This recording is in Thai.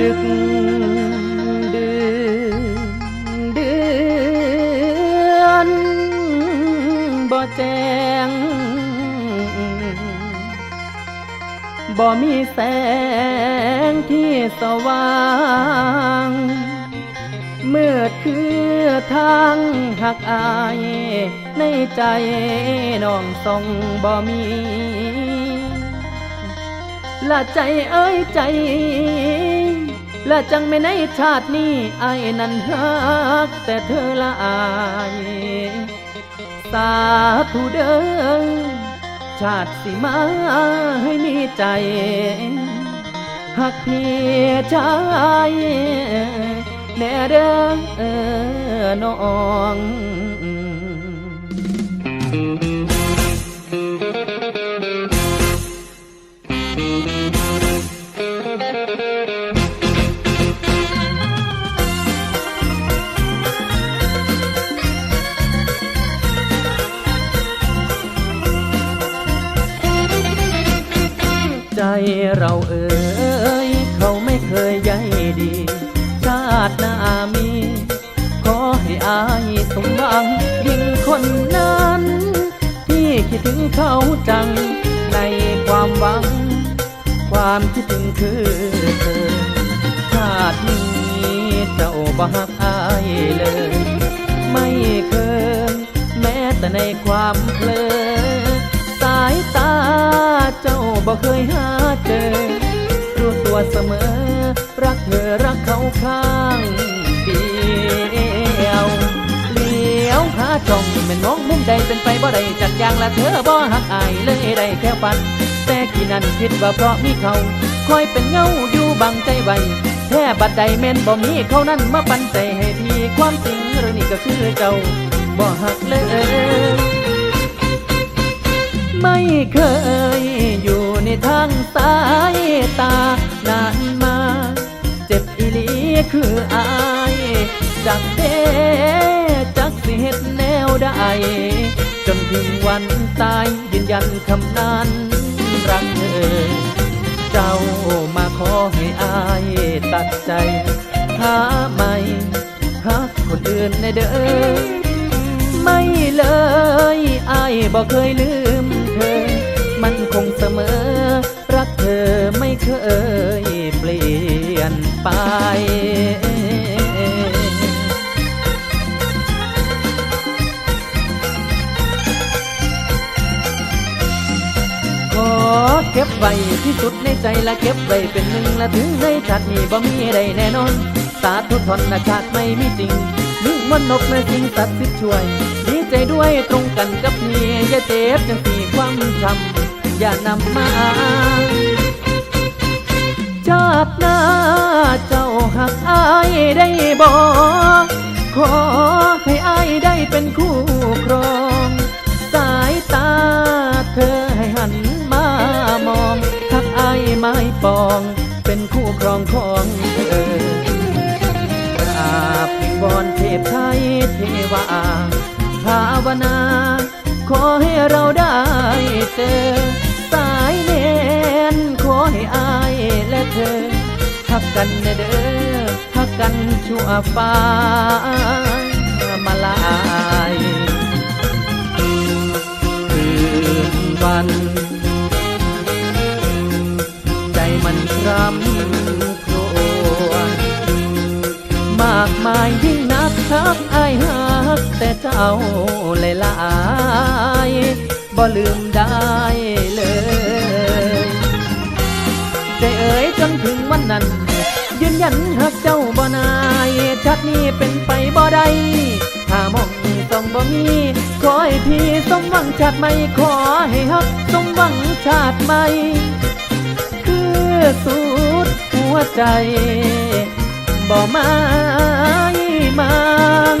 ดึกดื่นเดือนบ่แจ้งบ่มีแสงที่สว่างเมื่อคือทางหักอาย ในใจน้องทรงบ่มีละใจเอ้ยใจ และจังไม่ในชาตินี้ไอ้นั้นฮักแต่เธอละอาย สาธุเด้อชาติสิมาให้มีใจหักเพียชายแน่เด้อน้องใจ เราเอ่ยเขาไม่เคยใยดี ชาติหน้ามี ขอให้อายสมหวังยิ่งคนนั้น ที่คิดถึงเขาจังในความหวัง ความคิดถึงคือเธอ ชาตินี้เจ้าบักอายเลย ไม่เคยแม้แต่ในความเพลอสายตา เจ้าบ่เคยหาเจอ รู้ตัวเสมอ รักเธอรักเขาข้างเดียวเลี้ยวหาจ้องแม่นมองมุมใดเป็นไปบ่ได้จักอย่างละเธอบ่หักอายเลยได้แค่ฝันแต่กี่นั้นคิดว่าเพราะมีเขาคอยเป็นเงาอยู่บังใจไว้แค่บัดใดแม่นบ่มีเขานั้นมาปันใจให้ทีความจริงเรื่องนี้ก็คือเจ้าบ่หักเลยไม่เคย อยู่ในทางสายตานานมา เจ็บอีหลีคืออายจากเดจากสิเหตุแนวได้จนถึงวันตายยืนยันคำนั้นรักเธอ เจ้ามาขอให้อายตัดใจหาไม่ฮักคนอื่นในเด้อไม่เลยอายบอกเคยลืม ไว้ที่สุดในใจและเก็บไว้เป็นหนึ่งและถึงในชาตินี้บ่มีใดแน่นอน สาธุทนนะชาติไม่มีจริงนึกว่านกในสิ่งศักดิ์สิช่วย ดีใจด้วยตรงกันกับเมียอย่าเจ็บจังสีความช้ำอย่านำมาชาติหน้าเจ้าหักอายได้บ่ ไม้ปอง เป็นคู่ครองของเธอกราบวิงวอนเทพไทยเทวาภาวนา ขอให้เราได้เจอ สายเนนขอให้อายและเธอ ทักกันเด้อทักกันชั่วฟ้าำครวมากมายยิ่งนักทักอหักแต่เจ้าเลยลายบ่ลืมได้เลยใจเอ๋ยจนถึงวันนั้น ยืนยันหักเจ้าบ่นายชาตินี้เป็นไปบ่ได้ถ้ามองต้องบ่มีขอให้พี่สมหวังชาติใหม่ขอให้ฮักสมหวังชาติใหม่ อสุดหัวใจ บ่ไม้มัง